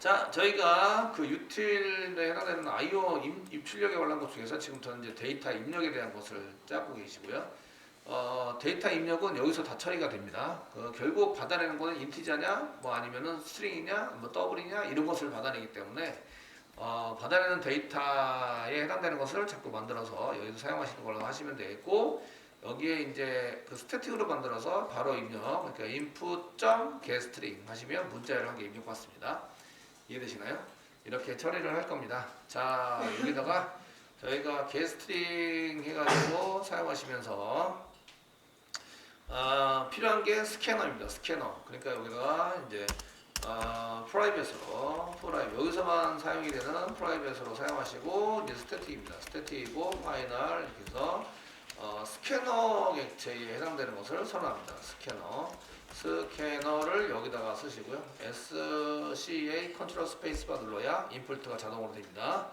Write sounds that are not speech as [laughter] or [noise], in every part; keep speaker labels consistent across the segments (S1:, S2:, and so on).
S1: 자, 저희가 그 유틸에 해당되는 입- 입출력에 관한 것 중에서 지금부터는 이제 데이터 입력에 대한 것을 짜고 계시고요. 어, 데이터 입력은 여기서 다 처리가 됩니다. 그 결국 받아내는 거는 인티저냐, 뭐 아니면은 스트링이냐, 뭐 더블이냐 이런 것을 받아내기 때문에 어, 받아내는 데이터에 해당되는 것을 자꾸 만들어서 여기서 사용하시는 걸로 하시면 되겠고 여기에 이제 그 스태틱으로 만들어서 바로 입력, 그러니까 input.getString 하시면 문자열을 한개 입력 받습니다. 이해되시나요? 이렇게 처리를 할 겁니다. 자 여기다가 저희가 getString 해가지고 사용하시면서 아, 필요한 게 스캐너입니다. 스캐너. 그러니까 여기다가 이제 아, 프라이빗으로 프라이빗 여기서만 사용이 되는 프라이빗으로 사용하시고 이제 스태틱입니다. 스태틱이고 파이널 이렇게 해서 어, 스캐너 객체에 해당되는 것을 선언합니다. 스캐너. 스캐너를 여기다가 쓰시고요. SCA 컨트롤 스페이스바 눌러야 인풋가 자동으로 됩니다.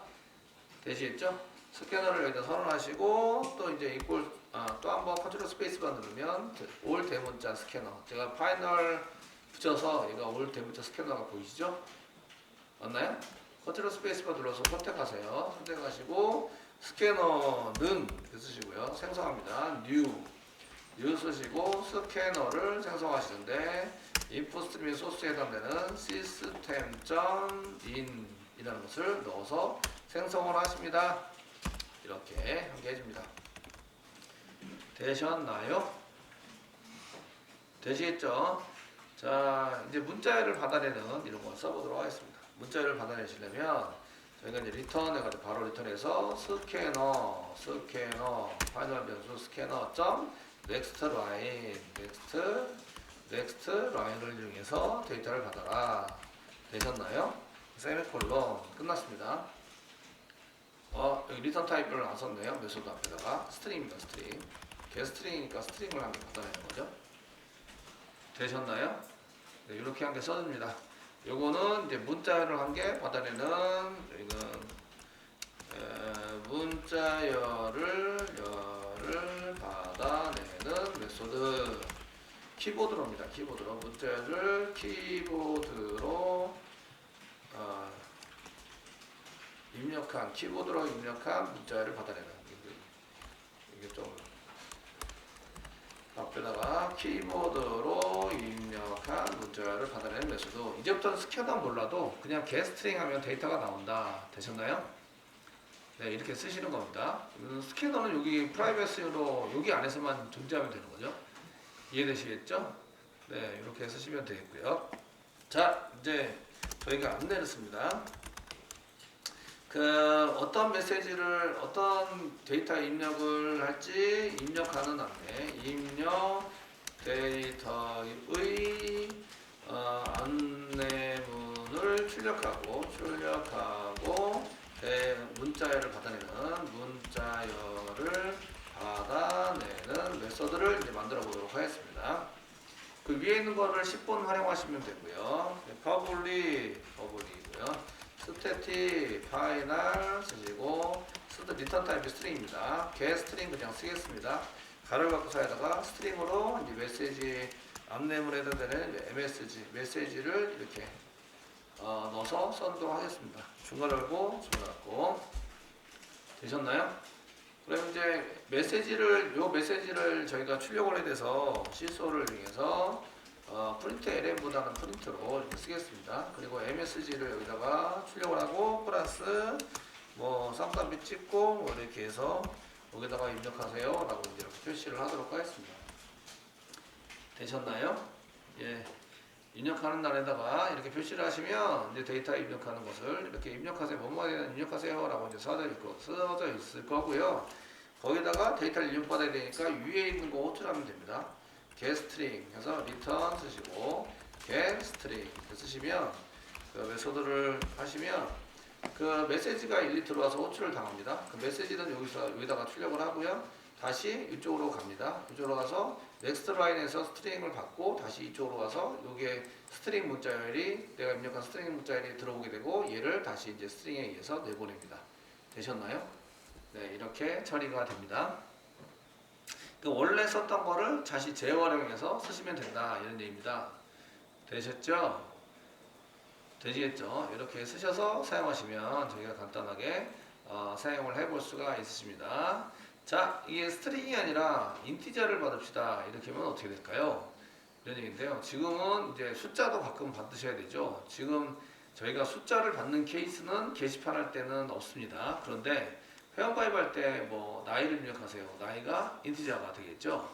S1: 되시겠죠? 스캐너를 여기다 선언하시고 또 이제 이꼴 아, 또 한번 컨트롤 스페이스바 누르면 올 대문자 스캐너. 제가 파이널 붙여서 얘가 올 대문자 스캐너가 보이시죠? 맞나요? 컨트롤 스페이스바 눌러서 선택하세요. 선택하시고 스캐너는 쓰시고요. 생성합니다. new 쓰시고 스캐너를 생성하시는데 input 스트리밍 소스에 해당되는 system.in 이라는 것을 넣어서 생성을 하십니다. 이렇게 한개 해줍니다. 되셨나요? 되시겠죠? 자, 이제 문자열을 받아내는 이런 걸 써보도록 하겠습니다. 문자열을 받아내시려면 저희가 이제 리턴 해가지고 바로 리턴해서 스캐너, 스캐너, 파이널 변수 스캐너 점 넥스트 라인, 넥스트, 넥스트 라인을 이용해서 데이터를 받아라. 되셨나요? 세미콜론 끝났습니다. 어, 여기 리턴 타입을 안 썼네요. 메소드 앞에다가 스트링입니다. 스트링. 개 스트링이니까 스트링을 한 개 받아내는 거죠. 되셨나요? 네, 이렇게 한 개 써줍니다. 요거는 이제 문자열을 한개 받아내는 이건 에, 문자열을 열을 받아내는 메소드 키보드로입니다. 키보드로 문자열을 키보드로 어, 입력한 키보드로 입력한 문자열을 받아내는 이게, 좀 앞에다가 키보드로 입력한 문자를 받아내는 메소드 이제부터는 스캐너 몰라도 그냥 getString 하면 데이터가 나온다 되셨나요? 네 이렇게 쓰시는 겁니다. 음, 스캐너는 여기 프라이빗으로 여기 안에서만 존재하면 되는 거죠? 이해되시겠죠? 네 이렇게 쓰시면 되겠고요. 자 이제 저희가 안내를 씁니다. 그 어떤 메시지를 어떤 데이터 입력을 할지 입력하는 안내 입력 데이터의 어, 안내문을 출력하고 출력하고 대, 문자열을 받아내는 문자열을 받아내는 메서드를 이제 만들어 보도록 하겠습니다. 그 위에 있는 거를 10번 활용하시면 되고요. 퍼블리 퍼블리고요. 스태틱 파이널 쓰시고 스드 리턴 타입이 스트링입니다. 개 스트링 그냥 쓰겠습니다. 가를 갖고 사이다가 스트링으로 이제 메시지 안내문에 해당되는 MSG 메시지를 이렇게 어, 넣어서 써도록 하겠습니다. 중괄 열고 중괄 닫고 되셨나요? 그럼 이제 메시지를 요 메시지를 저희가 출력을 해서 시소를 이용해서 어, 프린트 LM보다는 프린트로 쓰겠습니다. 그리고 MSG를 여기다가 출력을 하고 플러스 뭐 쌍따비 찍고 뭐 이렇게 해서 여기다가 입력하세요 라고 이제 이렇게 표시를 하도록 하겠습니다. 되셨나요? 예. 입력하는 날에다가 이렇게 표시를 하시면 이제 데이터 입력하는 것을 이렇게 입력하세요. 뭐뭐에 입력하세요 라고 이제 써져 있고 써져 있을 거고요. 거기다가 데이터를 입력받아야 되니까 위에 있는 거 호출하면 됩니다. getString 해서 return 쓰시고 getString 쓰시면 그 메소드를 하시면 그 메시지가 일리 들어와서 호출을 당합니다. 그 메시지는 여기서 여기다가 출력을 하고요. 다시 이쪽으로 갑니다. 이쪽으로 가서 넥스트 라인에서 스트링을 받고 다시 이쪽으로 가서 여기에 스트링 문자열이 내가 입력한 스트링 문자열이 들어오게 되고 얘를 다시 이제 스트링에 의해서 내보냅니다. 되셨나요? 네, 이렇게 처리가 됩니다. 그 원래 썼던 거를 다시 재활용해서 쓰시면 된다 이런 얘기입니다. 되셨죠? 되시겠죠? 이렇게 쓰셔서 사용하시면 저희가 간단하게 어, 사용을 해볼 수가 있으십니다. 자, 이게 스트링이 아니라 인티저를 받읍시다. 이렇게 하면 어떻게 될까요? 이런 얘기인데요. 지금은 이제 숫자도 가끔 받으셔야 되죠. 지금 저희가 숫자를 받는 케이스는 게시판 할 때는 없습니다. 그런데 회원가입 할 때 뭐 나이를 입력하세요. 나이가 인티저가 되겠죠.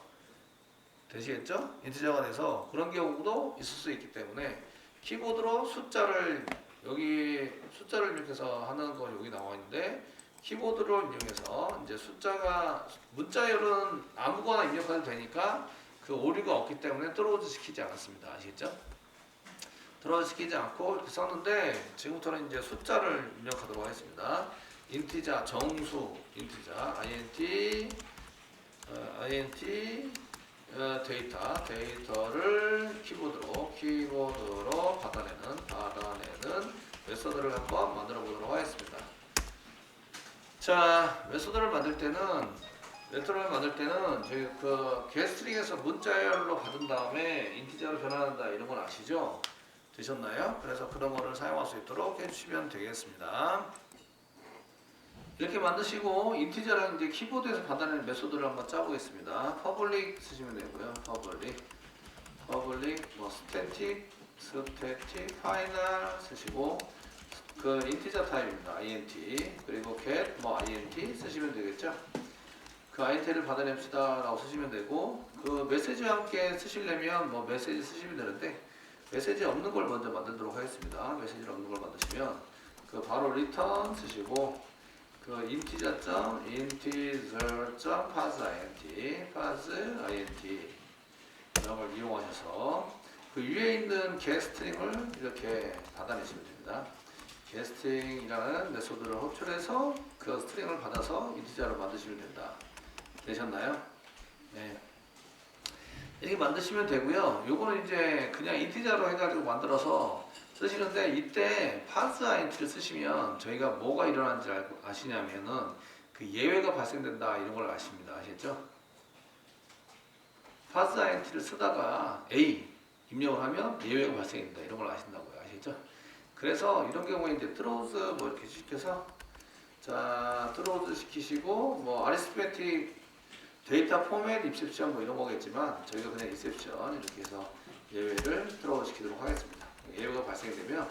S1: 되시겠죠? 인티저가 돼서 그런 경우도 있을 수 있기 때문에 키보드로 숫자를 여기 숫자를 입력해서 하는 거 여기 나와 있는데 키보드를 이용해서 이제 숫자가 문자열은 아무거나 입력해도 되니까 그 오류가 없기 때문에 드로우즈 시키지 않았습니다. 아시겠죠? 드로우즈 시키지 않고 이렇게 썼는데 지금부터는 이제 숫자를 입력하도록 하겠습니다. 인티자 정수 인티자 int 어, int 어, 데이터 데이터를 키보드로 키보드로 받아내는 받아내는 메서드를 한번 만들어 보도록 하겠습니다. 자 메서드를 만들 때는 메서드를 만들 때는 저희 그 게스트링에서 문자열로 받은 다음에 인티저로 변환한다 이런 건 아시죠? 되셨나요? 그래서 그런 거를 사용할 수 있도록 해주시면 되겠습니다. 이렇게 만드시고 인티저랑 이제 키보드에서 받아내는 메소드를 한번 짜보겠습니다. 퍼블릭 쓰시면 되고요. 퍼블릭, 퍼블릭, 뭐 스태틱, 스태틱, 파이널 쓰시고 그 인티저 타입입니다. int 그리고 get 뭐 int 쓰시면 되겠죠. 그 int를 받아냅시다라고 쓰시면 되고 그 메시지와 함께 쓰시려면 뭐 메시지 쓰시면 되는데 메시지 없는 걸 먼저 만들도록 하겠습니다. 메시지를 없는 걸 만드시면 그 바로 return 쓰시고 그 인티저 점 인티저 점 파스 int 파스 int 이런 걸 이용하셔서 그 위에 있는 게스트링을 이렇게 받아내시면 됩니다. 게스트링이라는 메소드를 호출해서 그 스트링을 받아서 인티저로 만드시면 된다. 되셨나요? 네. 이렇게 만드시면 되고요. 요거는 이제 그냥 인티저로 해가지고 만들어서 쓰시는데 이때 파스 아인트를 쓰시면 저희가 뭐가 일어나는지 알고 아시냐면은 그 예외가 발생된다 이런 걸 아십니다. 아시죠? 파스 아인트를 쓰다가 A 입력을 하면 예외가 발생된다 이런 걸 아신다고요. 아시죠? 그래서 이런 경우에 이제 트로즈 뭐 이렇게 시켜서 자 트로즈 시키시고 뭐 아리스메틱 데이터 포맷 입셉션 뭐 이런 거겠지만 저희가 그냥 입셉션 이렇게 해서 예외를 트로즈 시키도록 하겠습니다. 예외가 발생되면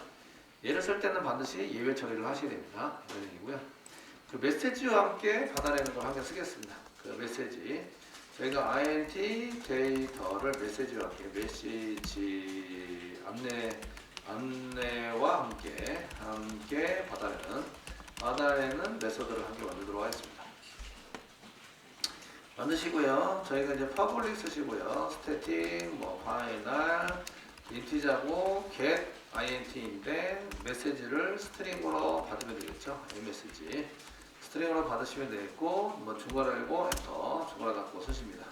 S1: 예를 쓸 때는 반드시 예외 처리를 하셔야 됩니다. 이런 얘기고요. 그 메시지와 함께 받아내는 걸 함께 쓰겠습니다. 그 메시지 저희가 int 데이터를 메시지와 함께 메시지 안내 안내와 함께 함께 받아내는 받아내는 메소드를 함께 만들도록 하겠습니다. 만드시고요. 저희가 이제 퍼블릭 쓰시고요. 스태틱, 뭐 파이널, 인티자고 get int인데 메시지를 스트링으로 받으면 되겠죠. 이 메시지 스트링으로 받으시면 되겠고 뭐 중괄호 열고 엔터 중괄호 닫고 쓰십니다.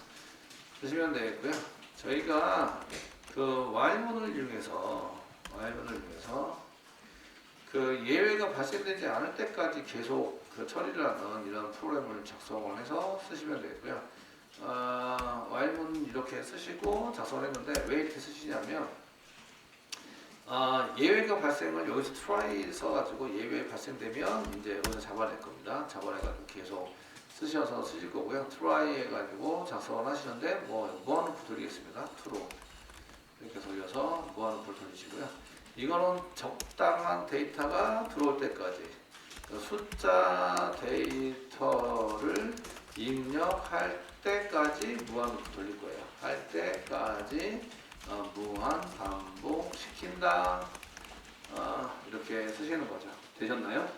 S1: 쓰시면 되겠고요. 저희가 그 while문을 이용해서 while문을 이용해서 그 예외가 발생되지 않을 때까지 계속 그 처리를 하는 이런 프로그램을 작성을 해서 쓰시면 되겠고요. 아, while문 이렇게 쓰시고 작성을 했는데 왜 이렇게 쓰시냐면 아, 예외가 발생을 여기서 try 써가지고 예외 발생되면 이제 여기서 잡아낼 겁니다. 잡아내가지고 계속 쓰셔서 쓰실 거고요. try 해가지고 작성을 하시는데 뭐 무한루프 돌리겠습니다. true로 이렇게 돌려서 무한루프를 돌리시고요. 이거는 적당한 데이터가 들어올 때까지 그 숫자 데이터를 입력할 때까지 무한루프 돌릴 거예요. 할 때까지 어, 무한 반복 시킨다 어, 이렇게 쓰시는 거죠. 되셨나요?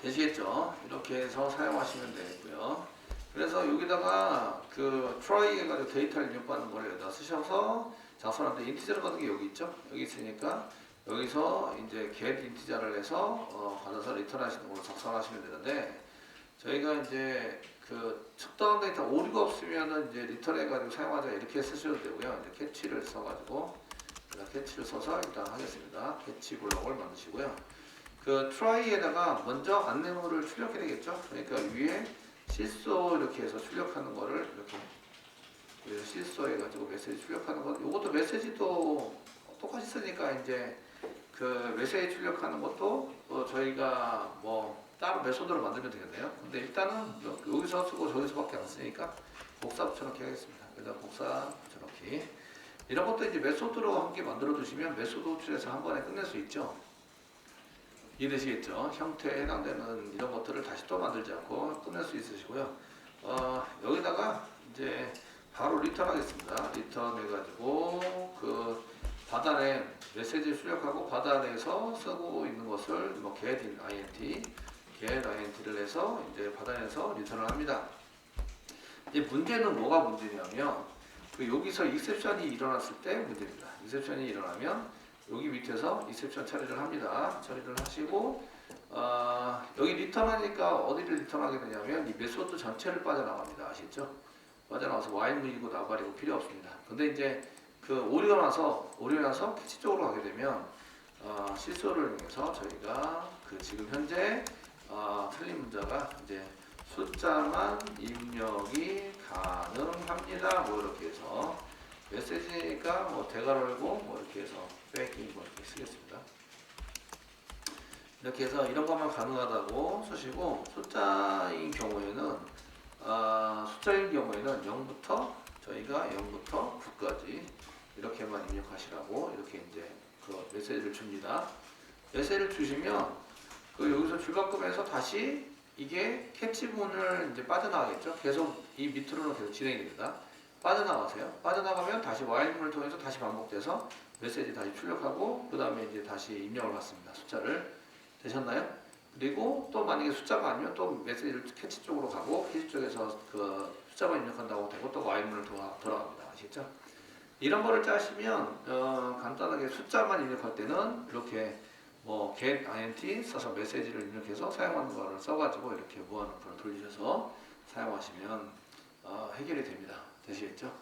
S1: 되시겠죠? 이렇게 해서 사용하시면 되겠고요. 그래서 여기다가 그 try 해가지고 데이터를 입력받는 걸 여기다 쓰셔서 작성하는데 인티저를 받은 게 여기 있죠? 여기 있으니까 여기서 이제 get 인티저를 해서 어, 받아서 리턴 하시는 걸로 작성하시면 되는데 저희가 이제 그 척다운 데이터 오류가 없으면은 이제 리턴 해가지고 사용하자 이렇게 쓰셔도 되고요. 이제 캐치를 써가지고 캐치를 써서 일단 하겠습니다. 캐치 블록을 만드시고요. 그 try에다가 먼저 안내물을 출력해야 되겠죠. 그러니까 위에 실소 이렇게 해서 출력하는 거를 이렇게 그래서 실소 해가지고 메시지 출력하는 거. 이것도 메시지도 똑같이 했으니까 이제 그 메시지 출력하는 것도 어, 저희가 뭐 따로 메소드로 만들면 되겠네요. 근데 일단은 여기서 쓰고 저기서밖에 안 쓰니까 복사 붙여넣기 하겠습니다. 여기다 복사 붙여넣기. 이런 것도 이제 메소드로 함께 만들어 두시면 메소드 호출해서 한 번에 끝낼 수 있죠. 이해되시겠죠? 형태에 해당되는 이런 것들을 다시 또 만들지 않고 끝낼 수 있으시고요. 어, 여기다가 이제 바로 리턴 하겠습니다. 리턴 해가지고 그 바단에 메시지 출력하고 바단에서 쓰고 있는 것을 뭐 get int, get int를 해서 이제 바단에서 리턴을 합니다. 이제 문제는 뭐가 문제냐면 그 여기서 익셉션이 일어났을 때 문제입니다. 익셉션이 일어나면 여기 밑에서 익셉션 처리를 합니다. 처리를 하시고 어, 여기 리턴하니까 어디를 리턴하게 되냐면 이 메소드 전체를 빠져나갑니다. 아시죠? 빠져나와서 와인 문이고 나발이고 필요 없습니다. 근데 이제 그 오류가 나서 오류가 나서 캐치 쪽으로 가게 되면 어, 실수를 이용해서 저희가 그 지금 현재 어, 틀린 문자가 이제 숫자만 입력이 가능합니다. 뭐 이렇게 해서 메시지니까 뭐 대괄호 열고 뭐 이렇게 해서 빼기 뭐 이렇게 쓰겠습니다. 이렇게 해서 이런 것만 가능하다고 쓰시고 숫자인 경우에는 아, 숫자인 경우에는 0부터 저희가 0부터 9까지 이렇게만 입력하시라고 이렇게 이제 그 메시지를 줍니다. 메시지를 주시면 그 여기서 줄바꿈해서 다시 이게 캐치문을 이제 빠져나가겠죠. 계속 이 밑으로는 계속 진행이 됩니다. 빠져나가세요. 빠져나가면 다시 와일문을 통해서 다시 반복돼서 메시지 다시 출력하고 그 다음에 이제 다시 입력을 받습니다. 숫자를 되셨나요? 그리고 또 만약에 숫자가 아니면 또 메시지를 캐치 쪽으로 가고 캐치 쪽에서 그 숫자만 입력한다고 되고 또 와일문을 돌아, 돌아갑니다. 아시겠죠? 이런 거를 짜시면 어, 간단하게 숫자만 입력할 때는 이렇게 뭐 get int 써서 메시지를 입력해서 사용하는 거를 써가지고 이렇게 무한으로 돌리셔서 사용하시면 어, 해결이 됩니다. 되시겠죠?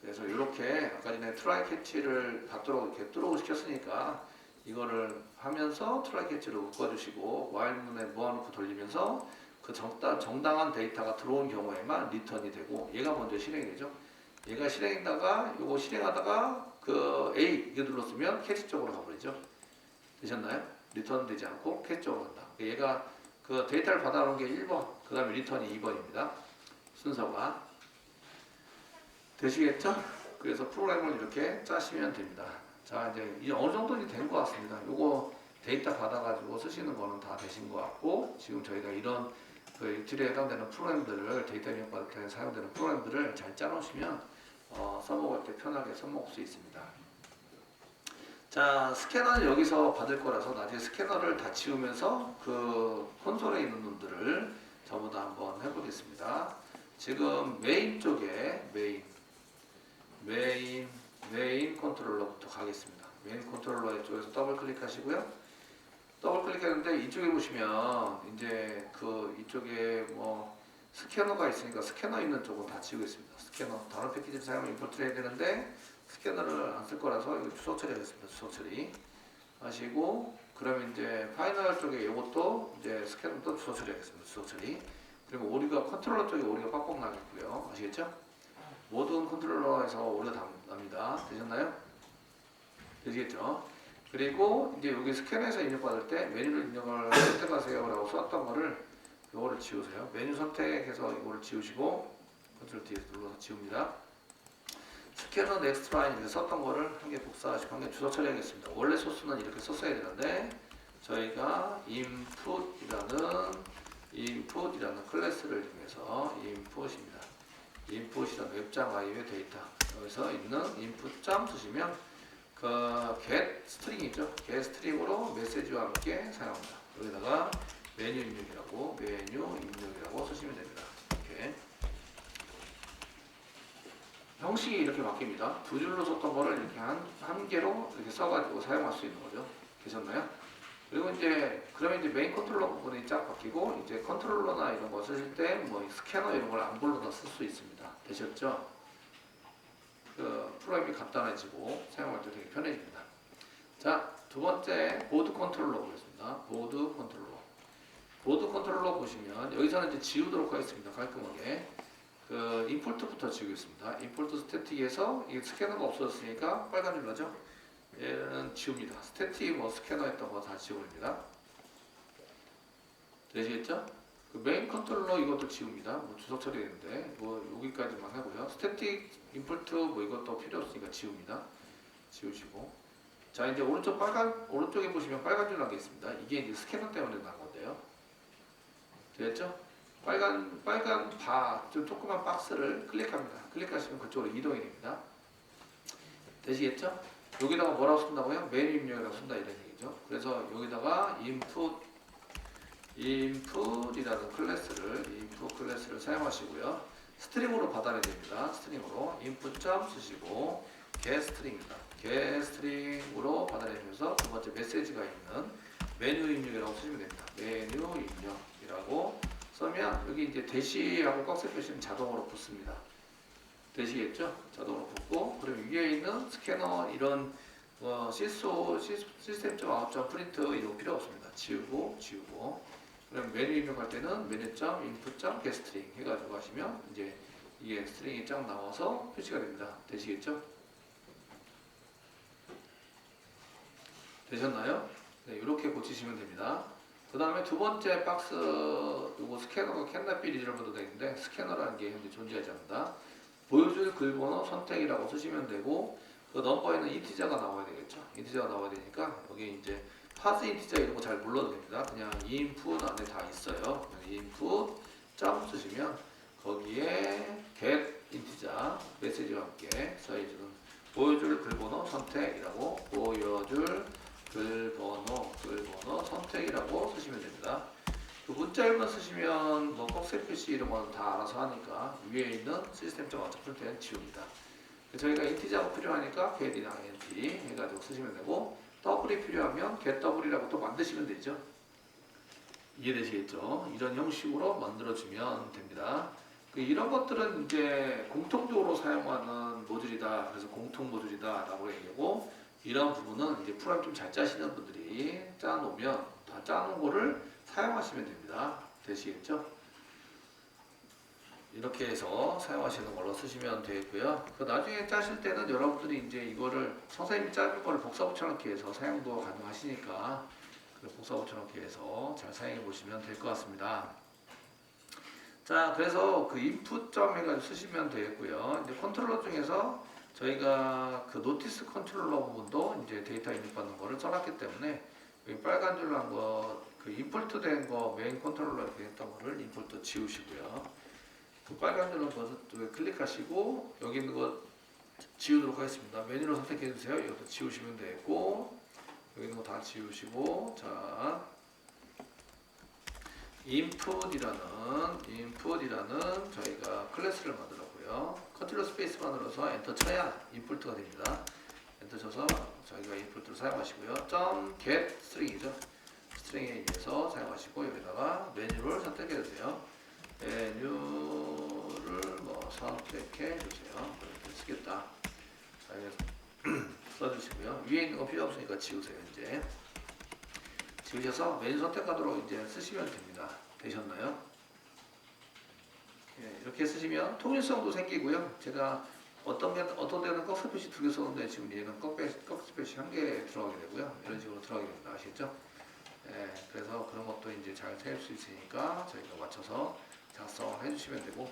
S1: 그래서 이렇게 아까 전에 트라이 캐치를 받도록 이렇게 뚜록 시켰으니까 이거를 하면서 트라이 캐치를 묶어주시고 와일문에 모아놓고 돌리면서 그 정당, 정당한 데이터가 들어온 경우에만 리턴이 되고 얘가 먼저 실행이 되죠. 얘가 실행했다가 요거 실행하다가 그 A 이거 눌렀으면 캐치 쪽으로 가버리죠. 되셨나요? 리턴 되지 않고 캐치 쪽으로 간다. 얘가 그 데이터를 받아놓은 게 1번, 그 다음에 리턴이 2번입니다. 순서가. 되시겠죠? 그래서 프로그램을 이렇게 짜시면 됩니다. 자, 이제 이 어느 정도 된 것 같습니다. 요거 데이터 받아가지고 쓰시는 거는 다 되신 것 같고, 지금 저희가 이런 그 유틸에 해당되는 프로그램들을 데이터 입력 받을 때 사용되는 프로그램들을 잘 짜놓으시면 어, 써먹을 때 편하게 써먹을 수 있습니다. 자, 스캐너는 여기서 받을 거라서 나중에 스캐너를 다 지우면서 그 콘솔에 있는 놈들을 전부 다 한번 해보겠습니다. 지금 메인 쪽에 메인, 메인, 메인 컨트롤러부터 가겠습니다. 메인 컨트롤러 쪽에서 더블 클릭하시고요. 더블 클릭했는데 이쪽에 보시면 이제 그 이쪽에 뭐 스캐너가 있으니까 스캐너 있는 쪽은 다 지우겠습니다. 스캐너 다른 패키지를 사용하면 임포트를 해야 되는데 스캐너를 안 쓸 거라서 이거 주소 처리하겠습니다. 주소 처리 하시고 그러면 이제 파이널 쪽에 이것도 이제 스캐너도 주소 처리하겠습니다. 주소 처리 그리고 오류가 컨트롤러 쪽에 오류가 빡빡 나겠고요. 아시겠죠? 모든 컨트롤러에서 다 납니다. 되셨나요? 되시겠죠? 그리고 이제 여기 스캔해서 입력받을 때 메뉴를 입력을 [clears throat] 선택하세요 라고 썼던 거를 이거를 지우세요. 메뉴 선택해서 이거를 지우시고 컨트롤 D에서 눌러서 지웁니다. 스캐너 넥스트 라인에서 썼던 거를 한 개 복사하시고 한 개 주소 처리하겠습니다. 원래 소스는 이렇게 썼어야 되는데 저희가 input이라는 input이라는 클래스를 이용해서 input입니다. Input이라는 웹장 아이의 데이터 여기서 있는 input 점 쓰시면 그 get 스트링이죠. get 스트링으로 메시지와 함께 사용합니다. 여기다가 메뉴 입력이라고 메뉴 입력이라고 쓰시면 됩니다. 이렇게 형식이 이렇게 바뀝니다. 두 줄로 썼던 거를 이렇게 한, 한 개로 이렇게 써가지고 사용할 수 있는 거죠. 되셨나요? 그리고 이제 그러면 이제 메인 컨트롤러 부분이 쫙 바뀌고 이제 컨트롤러나 이런 거 쓰실 때 뭐 스캐너 이런 걸 안 불러다 쓸 수 있습니다. 되셨죠? 그 프로그램이 간단해지고 사용할 때 되게 편해집니다. 자, 두 번째 보드 컨트롤러 보겠습니다. 보드 컨트롤러. 보드 컨트롤러 보시면 여기서는 이제 지우도록 하겠습니다. 깔끔하게. 그 임포트부터 지우겠습니다. 임포트 스태틱에서 이 스캐너가 없어졌으니까 빨간 줄 나죠? 얘는 지웁니다. 스태틱 뭐 스캐너 했던 거 다 지워버립니다. 되시겠죠? 그 메인 컨트롤러 이것도 지웁니다. 뭐 주석 처리되는데 뭐 여기까지만 하고요. 스태틱 임포트 뭐 이것도 필요 없으니까 지웁니다. 지우시고 자 이제 오른쪽 빨간 오른쪽에 보시면 빨간 줄 난 게 있습니다. 이게 이제 스캐너 때문에 난 건데요. 되겠죠? 빨간 빨간 바, 좀 조그만 박스를 클릭합니다. 클릭하시면 그쪽으로 이동이 됩니다. 되시겠죠? 여기다가 뭐라고 쓴다고요? 메뉴 입력이라고 쓴다 이런 얘기죠. 그래서 여기다가 input input이라는 클래스를 input 클래스를 사용하시고요. 스트링으로 받아내야 됩니다. 스트링으로 input 점 쓰시고 get 스트링입니다. get 스트링으로 받아내면서 두 번째 메시지가 있는 메뉴 입력이라고 쓰시면 됩니다. 메뉴 입력이라고 쓰면 여기 이제 대시하고 꺽쇠 표시는 자동으로 붙습니다. 되시겠죠? 자동으로 붙고 그리고 위에 있는 스캐너 이런 어, 시소 시- 시스템.out.print 이런 거 필요 없습니다. 지우고 지우고 그럼 메뉴 입력할 때는 메뉴점 인풋점 게스트링 해가지고 하시면 이제 이게 스트링이 쫙 나와서 표시가 됩니다. 되시겠죠? 되셨나요? 네, 이렇게 고치시면 됩니다. 그 다음에 두 번째 박스 요거 스캐너가 캔나필 되어 있는데 스캐너라는 게 현재 존재하지 않는다. 보여줄 글번호 선택이라고 쓰시면 되고 그 넘버에는 인티저가 나와야 되겠죠. 인티저가 나와야 되니까 여기 이제 파스 인티저 이런 거 잘 몰라도 됩니다. 그냥 input 안에 다 있어요. input 점 쓰시면 거기에 get 인티저 메시지와 함께 사이즈는 보여줄 글번호 선택이라고 보여줄 글번호 글번호 선택이라고 쓰시면 됩니다. 그 문자열만 쓰시면 뭐 꺽쇠 표시 이런 거는 다 알아서 하니까 위에 있는 시스템적 어차피 지웁니다. 저희가 인티저가 필요하니까 get이나 int 해가지고 쓰시면 되고 더블이 필요하면 get 더블이라고 또 만드시면 되죠. 이해되시겠죠? 이런 형식으로 만들어주면 됩니다. 그 이런 것들은 이제 공통적으로 사용하는 모듈이다. 그래서 공통 모듈이다 라고 얘기하고 이런 부분은 이제 프로그램 좀 잘 짜시는 분들이 짜놓으면 다 짜놓은 거를 사용하시면 됩니다. 되시겠죠? 이렇게 해서 사용하시는 걸로 쓰시면 되겠고요. 그 나중에 짜실 때는 여러분들이 이제 이거를 선생님이 짜준 거를 복사 붙여넣기 해서 사용도 가능하시니까 그 복사 붙여넣기 해서 잘 사용해 보시면 될 것 같습니다. 자, 그래서 그 인풋점 해가지고 쓰시면 되겠고요. 이제 컨트롤러 중에서 저희가 그 노티스 컨트롤러 부분도 이제 데이터 입력받는 거를 써놨기 때문에 여기 빨간 줄로 한 거, 그 임포트 된 거 메인 컨트롤러 이렇게 했던 거를 임포트 지우시고요. 그 빨간 줄로 버튼 클릭하시고 여기 있는 거 지우도록 하겠습니다. 메뉴로 선택해 주세요. 이것도 지우시면 되고 여기 있는 거 다 지우시고 자 input이라는 input이라는 저희가 클래스를 만들었고요. 컨트롤 스페이스 만들어서 엔터 쳐야 인풋가 됩니다. 엔터 쳐서 저희가 인풋을 사용하시고요. 점 get string이죠. 스트링에 의해서 사용하시고 여기다가 메뉴를 선택해 주세요. 메뉴를 뭐 선택해 주세요. 이렇게 쓰겠다. 자, [clears throat] 써주시고요. 위에 있는 거 필요 없으니까 지우세요. 이제 지우셔서 메뉴 선택하도록 이제 쓰시면 됩니다. 되셨나요? 예, 이렇게 쓰시면 통일성도 생기고요. 제가 어떤 게 어떤 데는 꺽쇠 표시 두 개 썼는데 지금 얘는 꺽쇠 표시 한 개 들어가게 되고요. 이런 식으로 들어가게 됩니다. 아시겠죠? 예, 그래서 그런 것도 이제 잘 세울 수 있으니까 저희가 맞춰서 작성을 해주시면 되고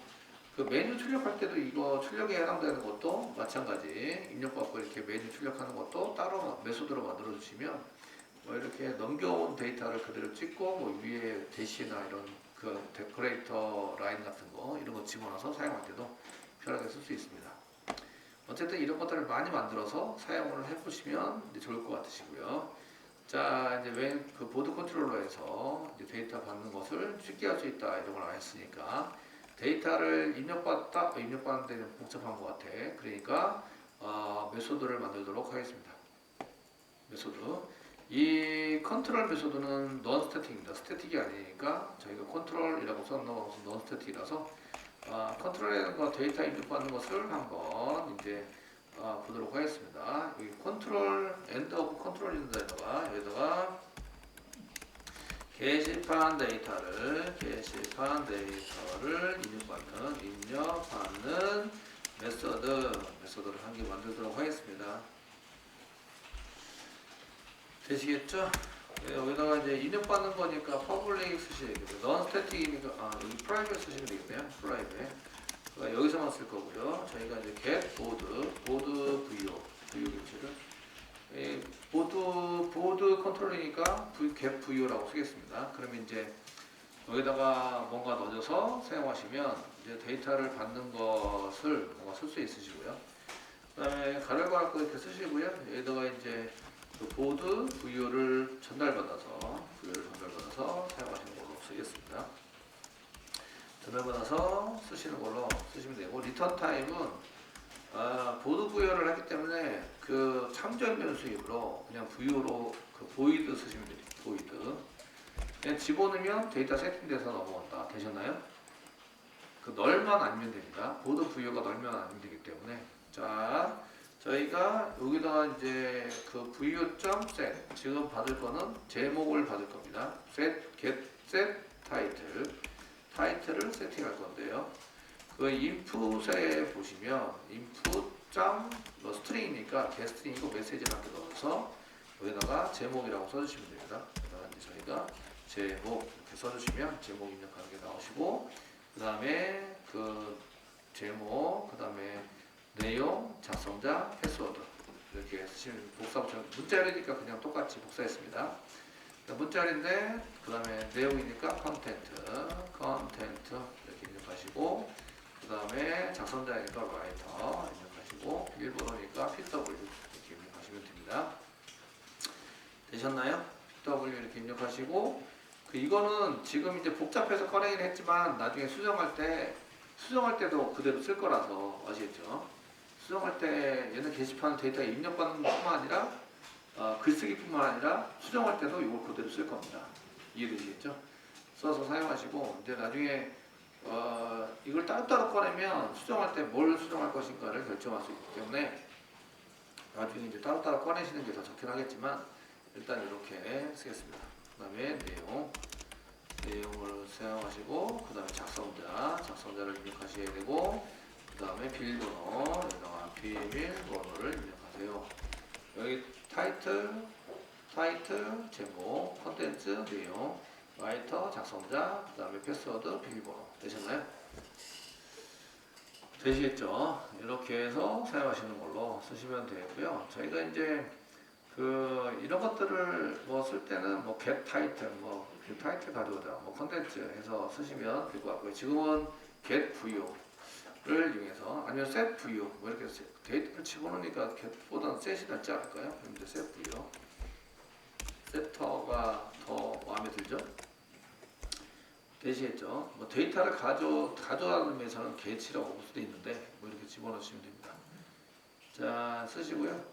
S1: 그 메뉴 출력할 때도 이거 출력에 해당되는 것도 마찬가지 입력받고 이렇게 메뉴 출력하는 것도 따로 메소드로 만들어 주시면 뭐 이렇게 넘겨온 데이터를 그대로 찍고 뭐 위에 대시나 이런 그 데코레이터 라인 같은 거 이런 거 집어넣어서 사용할 때도 편하게 쓸 수 있습니다. 어쨌든 이런 것들을 많이 만들어서 사용을 해보시면 좋을 것 같으시고요. 자 이제 왼그 보드 컨트롤러에서 이제 데이터 받는 것을 쉽게 할 수 있다 이런 걸안 했으니까 데이터를 입력받다 어, 입력받는 데는 복잡한 것 같아. 그러니까 어, 메소드를 만들도록 하겠습니다. 메소드 이 컨트롤 메소드는 non 스태틱입니다. 스태틱이 아니니까 저희가 컨트롤이라고 써놓아서 non 스태틱이라서 아, 컨트롤에서 데이터 입력받는 것을 한번 이제 아, 보도록 하겠습니다. 여기 컨트롤 오브 컨트롤 데다가 여기다가 게시판 데이터를 게시판 데이터를 입력받는 입력받는 메서드 메서드를 한 개 만들도록 하겠습니다. 되시겠죠? 네, 여기다가 이제 입력받는 거니까 퍼블릭 쓰셔야 되고요. 넌 스태틱이니까 아 여기 프라이빗 쓰시면 되겠네요. 프라이빗. 그러니까 여기서만 쓸 거고요. 저희가 이제 get 보드 보드 VO VO 교체를 이 보드 보드 컨트롤이니까 get VO라고 쓰겠습니다. 그러면 이제 여기다가 뭔가 넣어서 사용하시면 이제 데이터를 받는 것을 뭔가 쓸 수 있으시고요. 그다음에 거 이렇게 쓰시고요. 여기다가 이제 그 보드 VO를 전달받아서 VO를 전달받아서 사용하시는 걸로 쓰겠습니다. 전달받아서 쓰시는 걸로 쓰시면 되고 리턴 타임은 아, 보드 VO를 하기 때문에 그 참전 변수입으로 그냥 VO로 그 보이드 쓰시면 됩니다. 보이드 그냥 집어넣으면 데이터 세팅돼서 넘어간다. 되셨나요? 그 널만 아니면 됩니다. 보드 VO가 널면 아니면 되기 때문에 자 저희가 여기다가 이제 그 VO.set 지금 받을 거는 제목을 받을 겁니다. set get set title 타이틀을 세팅할 건데요. 그 인풋에 보시면 input 뭐 스트링이니까 게스트링이고 메시지를 함께 넣어서 여기다가 제목이라고 써주시면 됩니다. 그다가 이제 저희가 제목 이렇게 써주시면 제목 입력하는 게 나오시고 그 다음에 그 제목 그 다음에 내용 작성자 패스워드 이렇게 쓰시면 복사처럼 문자리니까 그냥 똑같이 복사했습니다. 문자리인데 그 다음에 내용이니까 컨텐트 컨텐트 이렇게 입력하시고 그 다음에 작성자니까 라이터 입력하시고 일본어니까 PW 이렇게 입력하시면 됩니다. 되셨나요? PW 이렇게 입력하시고 그 이거는 지금 이제 복잡해서 꺼내긴 했지만 나중에 수정할 때 수정할 때도 그대로 쓸 거라서 아시겠죠? 수정할 때 얘는 게시판 데이터 입력받는 것뿐만 아니라 어, 글쓰기뿐만 아니라 수정할 때도 이걸 그대로 쓸 겁니다. 이해되시겠죠? 써서 사용하시고 이제 나중에 어, 이걸 따로따로 꺼내면 수정할 때 뭘 수정할 것인가를 결정할 수 있기 때문에 나중에 이제 따로따로 꺼내시는 게 더 좋긴 하겠지만 일단 이렇게 쓰겠습니다. 그 다음에 내용 내용을 사용하시고 그 다음에 작성자 작성자를 입력하셔야 되고 그 다음에 비밀번호 여기다가 비밀번호를 입력하세요. 여기 타이틀 타이틀 제목 컨텐츠 내용 라이터 작성자 그 다음에 패스워드 비밀번호 되셨나요? 되시겠죠? 이렇게 해서 사용하시는 걸로 쓰시면 되고요. 저희가 이제 그 이런 것들을 뭐 쓸 때는 뭐 get 타이틀 뭐그 타이틀 가져오자 뭐 컨텐츠 해서 쓰시면 될 것 같고요. 지금은 get VO를 이용해서 아니면 set VO 뭐 이렇게 세- 데이터를 집어넣으니까 get보다는 set이 낫지 않을까요? 이제 set VO 세터가 더 마음에 들죠? 되시겠죠? 뭐 데이터를 가져 가져가는 의미에서는 get이라고 볼 수도 있는데 뭐 이렇게 집어넣으시면 됩니다. 자 쓰시고요.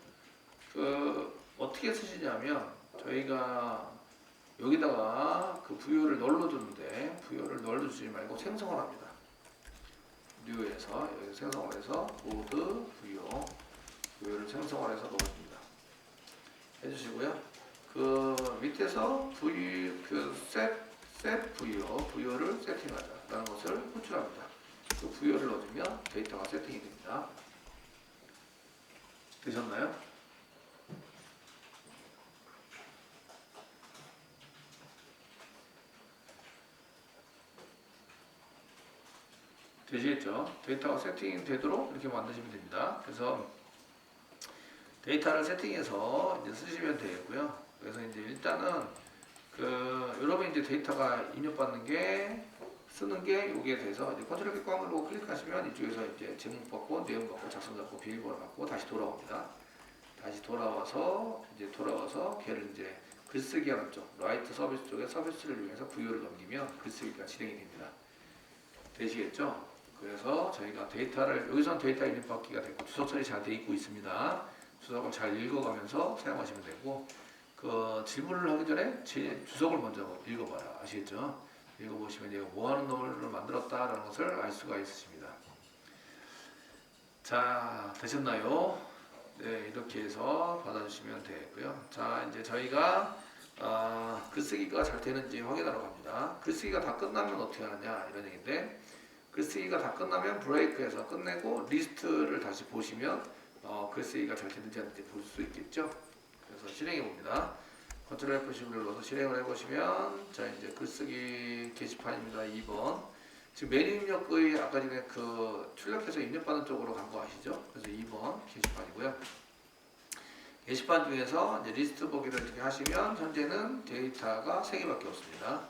S1: 그 어떻게 쓰시냐면 저희가 여기다가 그 부여를 넣어주는데 부여를 넣어주지 말고 생성을 합니다. 뉴에서 여기 생성을 해서 모드 부여 부여를 생성을 해서 넣어줍니다. 해주시고요. 그 밑에서 부여 그셋 셋 부여 부여를 세팅하자 라는 것을 호출합니다. 그 부여를 넣어주면 데이터가 세팅이 됩니다. 되셨나요? 되시겠죠? 데이터가 세팅이 되도록 이렇게 만드시면 됩니다. 그래서 데이터를 세팅해서 이제 쓰시면 되겠고요. 그래서 이제 일단은 그 여러분 이제 데이터가 입력받는 게 쓰는 게 여기에 대해서 이제 컨트롤 키 누르고 클릭하시면 이쪽에서 이제 제목 받고 내용 받고 작성 받고 비밀번호 받고 다시 돌아옵니다. 다시 돌아와서 이제 돌아와서 걔를 이제 글쓰기 하는 쪽 라이트 서비스 쪽에 서비스를 이용해서 부여를 넘기면 글쓰기가 진행이 됩니다. 되시겠죠? 그래서 저희가 데이터를 여기선 데이터 입력 받기가 됐고 주석 처리 잘돼 있고 있습니다. 주석을 잘 읽어가면서 사용하시면 되고 그 질문을 하기 전에 제 주석을 먼저 읽어봐라 아시겠죠? 읽어보시면 얘가 뭐하는 놈을 만들었다라는 것을 알 수가 있으십니다. 자 되셨나요? 네 이렇게 해서 받아주시면 되고요. 자 이제 저희가 아, 글쓰기가 잘 되는지 확인하러 갑니다. 글쓰기가 다 끝나면 어떻게 하느냐 이런 얘기인데 글쓰기가 다 끝나면 브레이크해서 끝내고 리스트를 다시 보시면 어, 글쓰기가 잘 되는지 안 되는지 볼 수 있겠죠. 그래서 실행해 봅니다. 컨트롤 F10을 눌러서 실행을 해보시면 자 이제 글쓰기 게시판입니다. 2번 지금 메뉴 입력의 아까 전에 그 출력해서 입력받는 쪽으로 간 거 아시죠? 그래서 2번 게시판이고요. 게시판 중에서 이제 리스트 보기를 이렇게 하시면 현재는 데이터가 3개밖에 없습니다.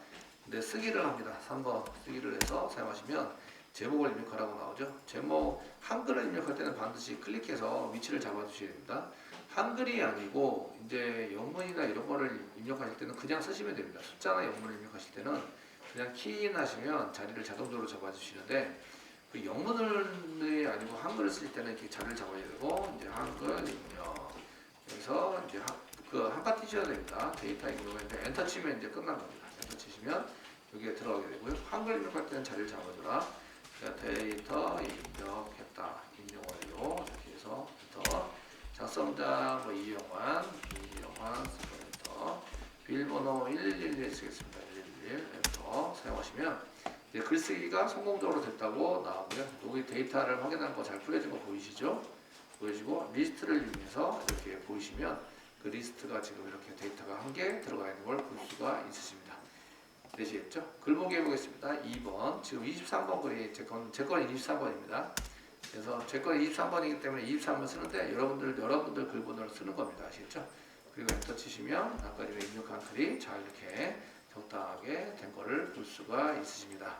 S1: 근데 쓰기를 합니다. 3번 쓰기를 해서 사용하시면 제목을 입력하라고 나오죠. 제목 한글을 입력할 때는 반드시 클릭해서 위치를 잡아주셔야 됩니다. 한글이 아니고 이제 영문이나 이런 거를 입력하실 때는 그냥 쓰시면 됩니다. 숫자나 영문을 입력하실 때는 그냥 키인 하시면 자리를 자동적으로 잡아주시는데 그 영문을 아니고 한글을 쓸 때는 이렇게 자리를 잡아야 되고 이제 한글 입력 여기서 이제 한, 그 한파 치셔야 됩니다. 데이터 입력인데 엔터 치면 이제 끝난 겁니다. 엔터 치시면 여기에 들어가게 되고요. 한글 입력할 때는 자리를 잡아줘라. 자, 데이터 입력했다. 입력 완료. 이렇게 해서. 작성자 뭐 이영환, 이영환 엔터. 비밀번호 111 쓰겠습니다. 111 엔터 사용하시면 이제 글쓰기가 성공적으로 됐다고 나오고요. 여기 데이터를 확인하는 거잘 풀려진 거 보이시죠? 보여지고 리스트를 이용해서 이렇게 보이시면 그 리스트가 지금 이렇게 데이터가 한 개 들어가 있는 걸 볼 수가 있으십니다. 되시겠죠? 글보기 해보겠습니다. 2번 지금 23번 글이 제건 제건 23번입니다. 그래서 제건 23번이기 때문에 23번 쓰는데 여러분들 여러분들 글본으로 쓰는 겁니다. 아시겠죠? 그리고 엔터 치시면 아까 전에 입력한 글이 잘 이렇게 적당하게 된 거를 볼 수가 있으십니다.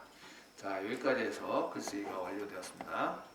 S1: 자 여기까지 해서 글쓰기가 완료되었습니다.